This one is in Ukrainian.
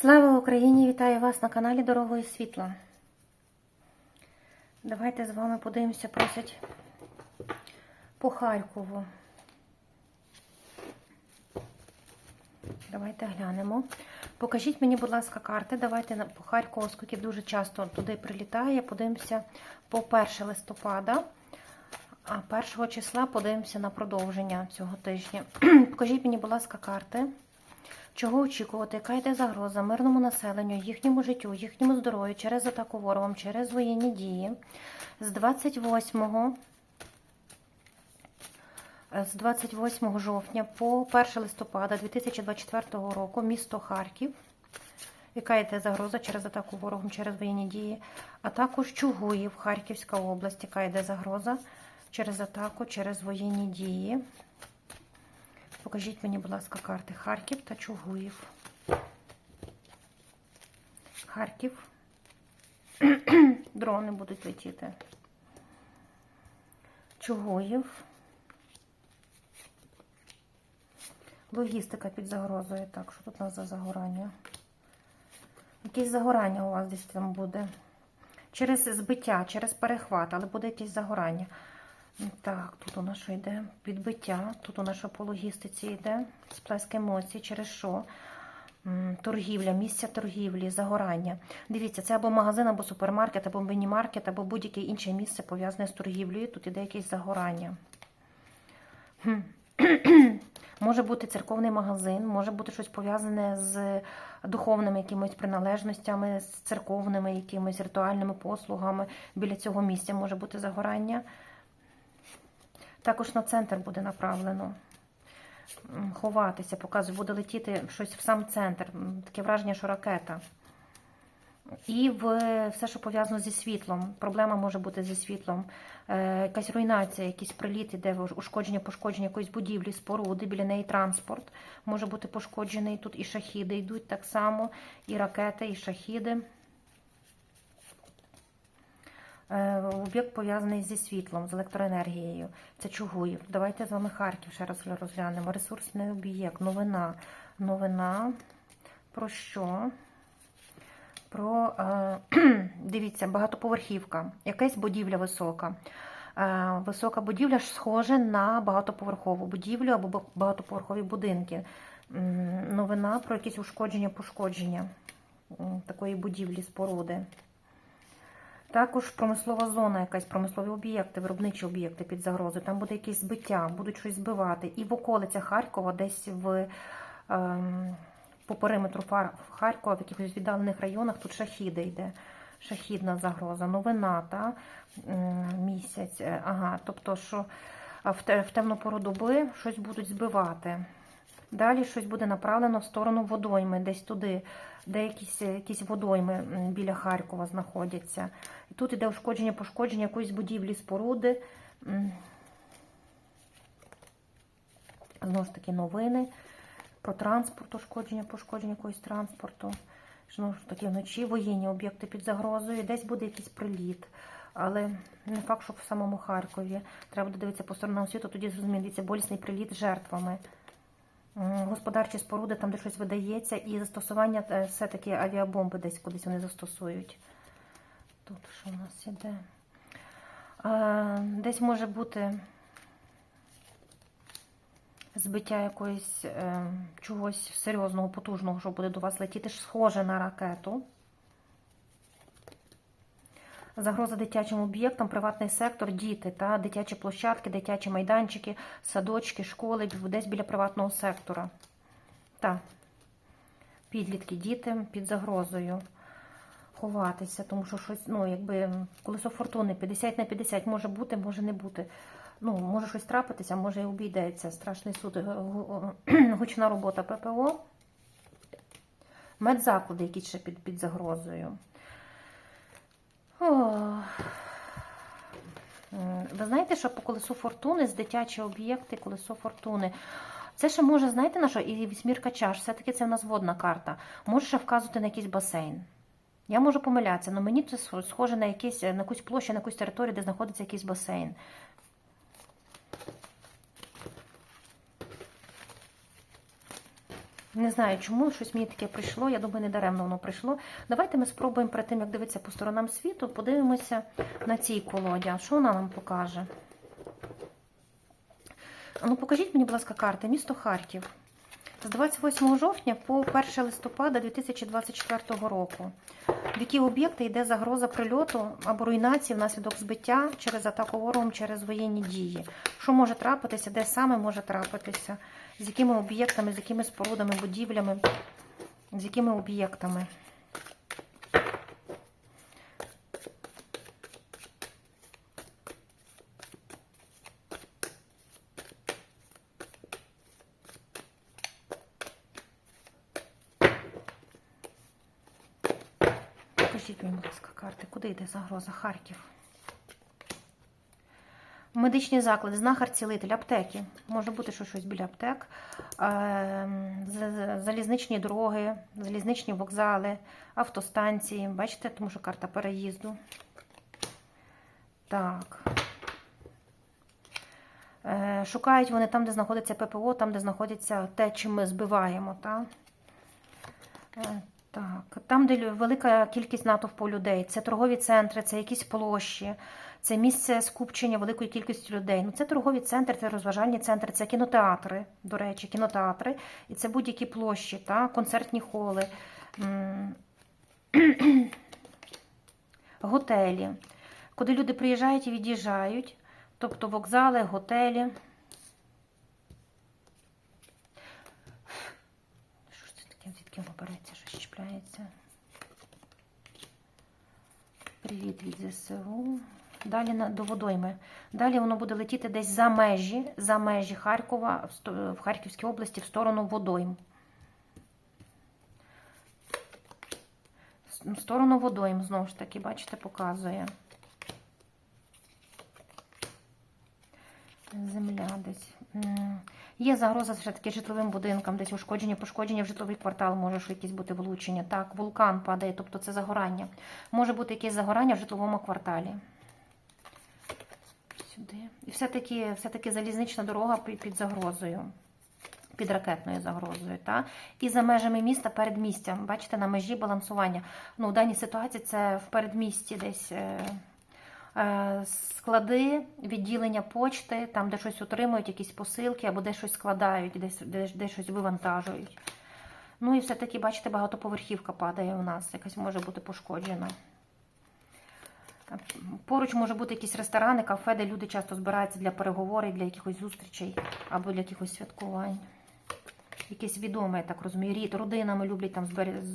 Слава Україні! Вітаю вас на каналі Дорогою Світла. Давайте з вами подивимося, просять по Харкову. Давайте глянемо. Покажіть мені, будь ласка, карти. Давайте по Харкову, оскільки дуже часто туди прилітає. Подивимося по 1 листопада. А 1 числа подивимося на продовження цього тижня. Покажіть мені, будь ласка, карти. Чого очікувати, яка йде загроза мирному населенню, їхньому життю, їхньому здоров'ю через атаку ворогом, через воєнні дії з 28 з 28 жовтня по 1 листопада 2024 року місто Харків, яка йде загроза через атаку ворогом, через воєнні дії, а також Чугуїв, Харківська область, яка йде загроза через атаку, через воєнні дії. Покажіть мені, будь ласка, карти Харків та Чугуїв. Харків. Дрони будуть летіти. Чугуїв. Логістика під загрозою. Так, що тут у нас за загорання? Якесь загорання у вас десь там буде. Через збиття, через перехват, але буде якесь загорання. Так, тут у нас що йде? Підбиття. Тут у нас що по логістиці йде. Сплеск емоцій, через що? Торгівля, місця торгівлі, загорання. Дивіться, це або магазин, або супермаркет, або міні-маркет, або будь-яке інше місце пов'язане з торгівлею. Тут іде якесь загорання. Може бути церковний магазин, може бути щось пов'язане з духовними якимись приналежностями, з церковними якимись ритуальними послугами. Біля цього місця може бути загорання. Також на центр буде направлено. Ховатися, показує, буде летіти щось в сам центр. Таке враження, що ракета. І в все, що пов'язано зі світлом. Проблема може бути зі світлом. Е, якась руйнація, якийсь приліт, іде ушкодження, пошкодження якоїсь будівлі, споруди, біля неї транспорт може бути пошкоджений. Тут і шахіди йдуть так само, і ракети, і шахіди. Е, Об'єкт пов'язаний зі світлом, з електроенергією. Це Чугуїв. Давайте з вами Харків ще раз розглянемо. Ресурсний об'єкт, новина. Новина. Про що? Про, е, дивіться, багатоповерхівка. Якась будівля висока. Е, висока будівля ж схожа на багатоповерхову будівлю або багатоповерхові будинки. Новина про якісь ушкодження, пошкодження такої будівлі, споруди. Також промислова зона, якась промислові об'єкти, виробничі об'єкти під загрозою. Там буде якесь збиття, будуть щось збивати. І в околицях Харкова, десь в ем, по периметру Харкова, в якихось віддалених районах, тут шахіди йде. Шахідна загроза, новина, та місяць. Е, Ага, тобто, що в темну пору доби щось будуть збивати. Далі щось буде направлено в сторону водойми, десь туди, де якісь, якісь водойми біля Харкова знаходяться. І тут іде ушкодження, пошкодження якоїсь будівлі, споруди. Знову ж таки, новини про транспорт, ушкодження, пошкодження якогось транспорту. Знову ж таки, вночі воєнні об'єкти під загрозою, десь буде якийсь приліт. Але не факт, що в самому Харкові. Треба дивитися по сторонам світу, тоді зрозуміється болісний приліт жертвами. Господарчі споруди, там, де щось видається, і застосування е, все-таки авіабомби десь кудись вони застосують. Тут що у нас іде? Десь може бути збиття якоїсь е, чогось серйозного, потужного, що буде до вас летіти, схоже на ракету. Загроза дитячим об'єктам, приватний сектор, діти, та дитячі площадки, дитячі майданчики, садочки, школи, десь біля приватного сектора. Так. Підлітки, діти під загрозою. Ховатися, тому що щось, ну, якби колесо фортуни 50 на 50 може бути, може не бути. Ну, може щось трапитися, може і обійдеться. Страшний суд, г- гучна робота ППО. Медзаклади, які ще під, під загрозою. Ви знаєте, що по колесу фортуни з дитячі об'єкти, колесо фортуни. Це ще може, знаєте на що? І вісьмірка чаш, все-таки це в нас водна карта. Може ще вказувати на якийсь басейн. Я можу помилятися, але мені це схоже на, якийсь, на якусь площу, на якусь територію, де знаходиться якийсь басейн. Не знаю, чому щось мені таке прийшло. Я думаю, не даремно воно прийшло. Давайте ми спробуємо перед тим, як дивитися по сторонам світу, подивимося на цій колоді. Що вона нам покаже? Ну, покажіть мені, будь ласка, карти. Місто Харків. З 28 жовтня по 1 листопада 2024 року. В які об'єкти йде загроза прильоту або руйнації внаслідок збиття через атаку ворогом, через воєнні дії? Що може трапитися, де саме може трапитися? З якими об'єктами, з якими спорудами, будівлями, з якими об'єктами? Покажіть мені, будь ласка, карти. Куди йде загроза? Харків. Медичні заклади, знахар, цілитель, аптеки. Може бути що щось біля аптек. Ем, Залізничні дороги, залізничні вокзали, автостанції. Бачите, тому що карта переїзду. Так. Е, Шукають вони там, де знаходиться ППО, там, де знаходиться те, чим ми збиваємо. Так? Так, там, де велика кількість натовпу людей, це торгові центри, це якісь площі, це місце скупчення великої кількості людей. Ну, це торгові центри, це розважальні центри, це кінотеатри, до речі, кінотеатри, і це будь-які площі, та, концертні холи, готелі, куди люди приїжджають і від'їжджають, тобто вокзали, готелі. Що ж це таке? Звідки воно береться, що щепляється? Привіт від ЗСУ. Далі до водойми. Далі воно буде летіти десь за межі, за межі Харкова, в, Харківській області, в сторону водойм. В сторону водойм, знову ж таки, бачите, показує. Десь. Є загроза все-таки житловим будинкам, десь ушкодження, пошкодження в житловий квартал, може якісь бути влучення. Так, вулкан падає, тобто це загорання. Може бути якесь загорання в житловому кварталі. Сюди. І все-таки все-таки залізнична дорога під, загрозою, під ракетною загрозою. Та? І за межами міста перед містям. Бачите, на межі балансування. Ну, в даній ситуації це в передмісті десь. Е, Склади, відділення почти, там, де щось отримують, якісь посилки, або де щось складають, десь, де, де щось вивантажують. Ну і все-таки, бачите, багатоповерхівка падає у нас, якась може бути пошкоджена. Поруч може бути якісь ресторани, кафе, де люди часто збираються для переговорів, для якихось зустрічей або для якихось святкувань. Якесь відоме, я так розумію, рід, родинами люблять там збер-